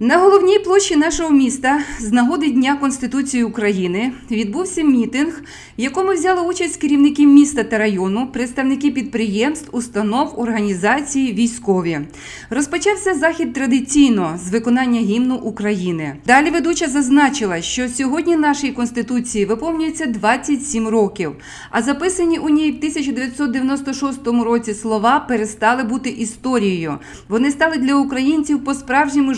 На головній площі нашого міста з нагоди Дня Конституції України відбувся мітинг, в якому взяли участь керівники міста та району, представники підприємств, установ, організацій, військові. Розпочався захід традиційно з виконання гімну України. Далі ведуча зазначила, що сьогодні нашій конституції виповнюється 27 років, а записані у ній в 1996 році слова перестали бути історією. Вони стали для українців по-справжньому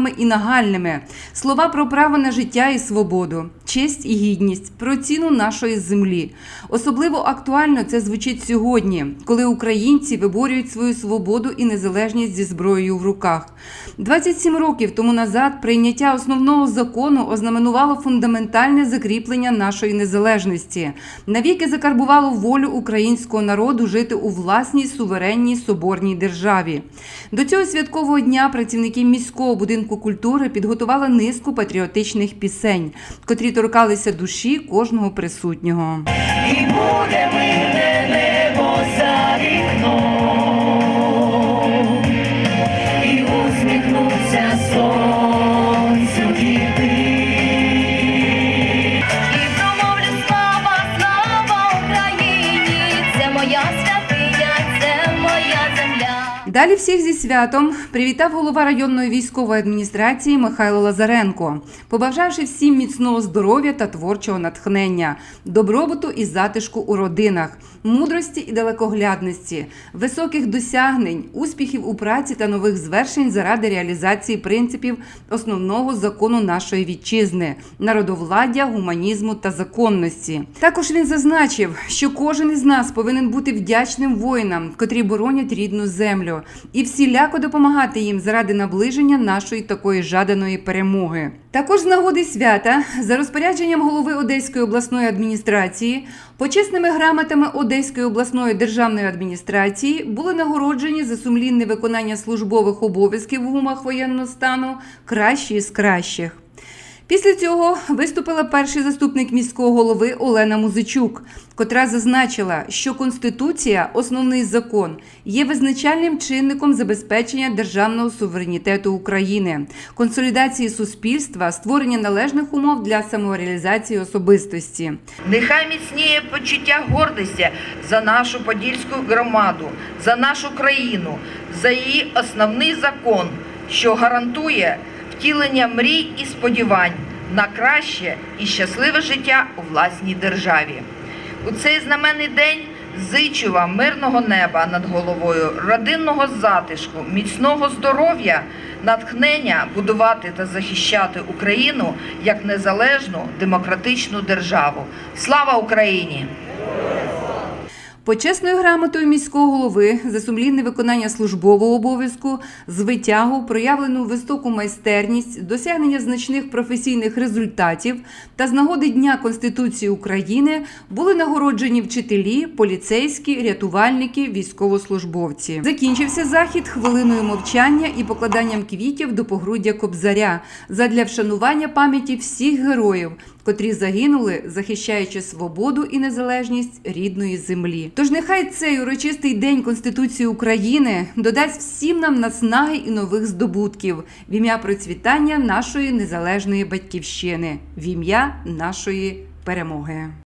життєвими і нагальними. Слова про право на життя і свободу, честь і гідність, про ціну нашої землі. Особливо актуально це звучить сьогодні, коли українці виборюють свою свободу і незалежність зі зброєю в руках. 27 років тому назад прийняття основного закону ознаменувало фундаментальне закріплення нашої незалежності, навіки закарбувало волю українського народу жити у власній суверенній соборній державі. До цього святкового дня працівники міського будинку культури підготувала низку патріотичних пісень, котрі торкалися душі кожного присутнього. І буде мирне небо за вікном, і усміхнуться сонцю Далі всіх зі святом привітав голова районної військової адміністрації Михайло Лазаренко, побажавши всім міцного здоров'я та творчого натхнення, добробуту і затишку у родинах, мудрості і далекоглядності, високих досягнень, успіхів у праці та нових звершень заради реалізації принципів основного закону нашої вітчизни народовладдя, гуманізму та законності. Також він зазначив, що кожен із нас повинен бути вдячним воїнам, котрі боронять рідну землю, і всіляко допомагати їм заради наближення нашої такої жаданої перемоги. Також з нагоди свята за розпорядженням голови Одеської обласної адміністрації почесними грамотами Одеської обласної державної адміністрації були нагороджені за сумлінне виконання службових обов'язків в умах воєнного стану кращі з кращих. Після цього виступила перший заступник міського голови Олена Музичук, котра зазначила, що Конституція, основний закон, є визначальним чинником забезпечення державного суверенітету України, консолідації суспільства, створення належних умов для самореалізації особистості. Нехай міцніє почуття гордості за нашу подільську громаду, за нашу країну, за її основний закон, що гарантує втілення мрій і сподівань на краще і щасливе життя у власній державі. У цей знаменний день зичу вам мирного неба над головою, родинного затишку, міцного здоров'я, натхнення будувати та захищати Україну як незалежну демократичну державу. Слава Україні! Почесною грамотою міського голови за сумлінне виконання службового обов'язку, з витягу, проявлену високу майстерність, досягнення значних професійних результатів та з нагоди Дня Конституції України були нагороджені вчителі, поліцейські, рятувальники, військовослужбовці. Закінчився захід хвилиною мовчання і покладанням квітів до погруддя Кобзаря задля вшанування пам'яті всіх героїв, котрі загинули, захищаючи свободу і незалежність рідної землі. Тож нехай цей урочистий день Конституції України додасть всім нам наснаги і нових здобутків в ім'я процвітання нашої незалежної батьківщини, в ім'я нашої перемоги.